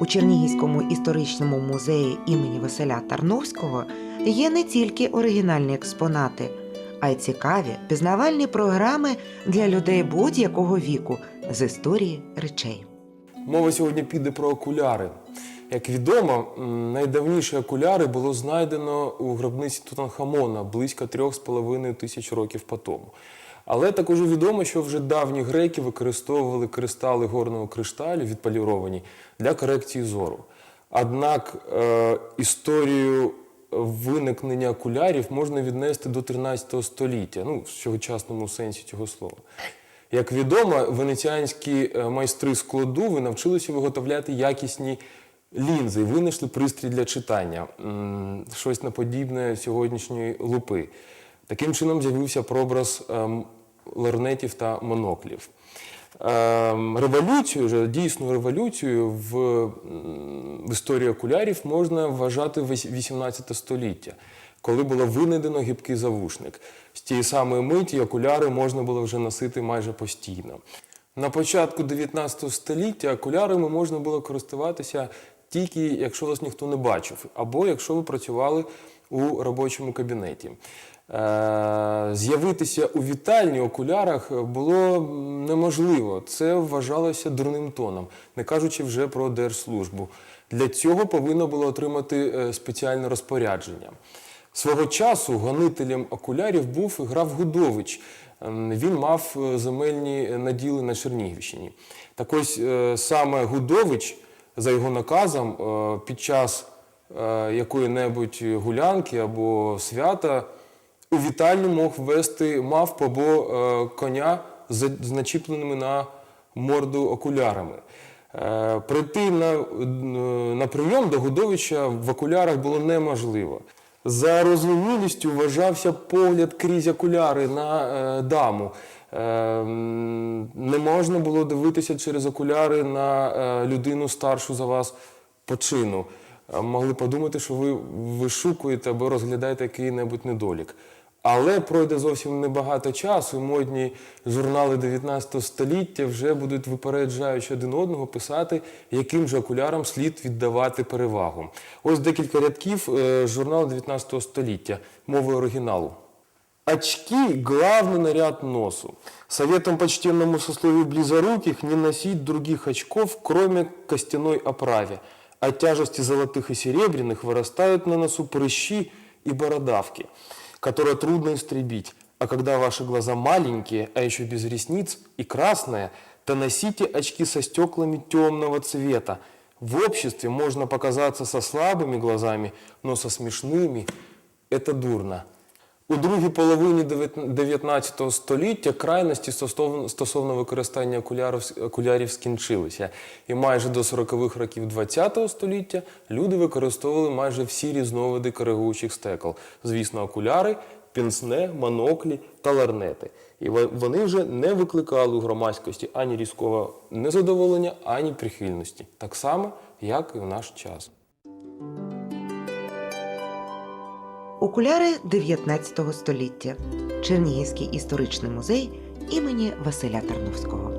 У Чернігівському історичному музеї імені Василя Тарновського є не тільки оригінальні експонати, а й цікаві пізнавальні програми для людей будь-якого віку з історії речей. Мова сьогодні піде про окуляри. Як відомо, найдавніші окуляри було знайдено у гробниці Тутанхамона близько 3,5 тисяч років по тому. Але також відомо, що вже давні греки використовували кристали горного кришталю, відполіровані, для корекції зору. Однак е, історію виникнення окулярів можна віднести до 13 століття, ну, в сьогочасному сенсі цього слова. Як відомо, венеціанські е, майстри складу навчилися виготовляти якісні лінзи і винайшли пристрій для читання, щось наподібне сьогоднішньої лупи. Таким чином з'явився прообраз ем, лорнетів та моноклів. Ем, Революцію, дійсну революцію в, в історії окулярів можна вважати 18 століття, коли було винайдено гібкий завушник. З тієї самої миті окуляри можна було вже носити майже постійно. На початку 19 століття окулярами можна було користуватися тільки якщо вас ніхто не бачив, або якщо ви працювали у робочому кабінеті. Е, З'явитися у вітальні окулярах було неможливо. Це вважалося дурним тоном, не кажучи вже про держслужбу. Для цього повинно було отримати е, спеціальне розпорядження. Свого часу гонителем окулярів був граф Гудович. Ем, Він мав е, земельні наділи на Чернігівщині. Так ось е, саме Гудович, за його наказом, е, під час якої-небудь гулянки або свята у вітальню мог ввести мавпу або коня з начіпленими на морду окулярами. Прийти на, на прийом до Гудовича в окулярах було неможливо. За розумілістю вважався погляд крізь окуляри на е, даму. Е, не можна було дивитися через окуляри на е, людину старшу за вас по чину. Могли подумати, що ви вишукуєте або розглядаєте який-небудь недолік. Але пройде зовсім небагато часу, і модні журнали 19 століття вже будуть випереджаючи один одного писати, яким же окулярам слід віддавати перевагу. Ось декілька рядків е, з журналу 19 століття мовою оригіналу. Очки – главный наряд носу. Советом почтенному сословию близоруких не носить других очков, кроме костяной оправе. От тяжести золотых и серебряных вырастают на носу прыщи и бородавки, Которые трудно истребить. А когда ваши глаза маленькие, а еще без ресниц и красные, то носите очки со стеклами темного цвета. В обществе можно показаться со слабыми глазами, но со смешными – это дурно. У другій половині 19 століття крайності стосовно, використання окулярів, скінчилися. І майже до 40-х років 20 століття люди використовували майже всі різновиди коригуючих стекол. Звісно, окуляри, пінсне, моноклі та ларнети. І вони вже не викликали у громадськості ані різкого незадоволення, ані прихильності. Так само, як і в наш час. Окуляри 19 століття. Чернігівський історичний музей імені Василя Тарновського.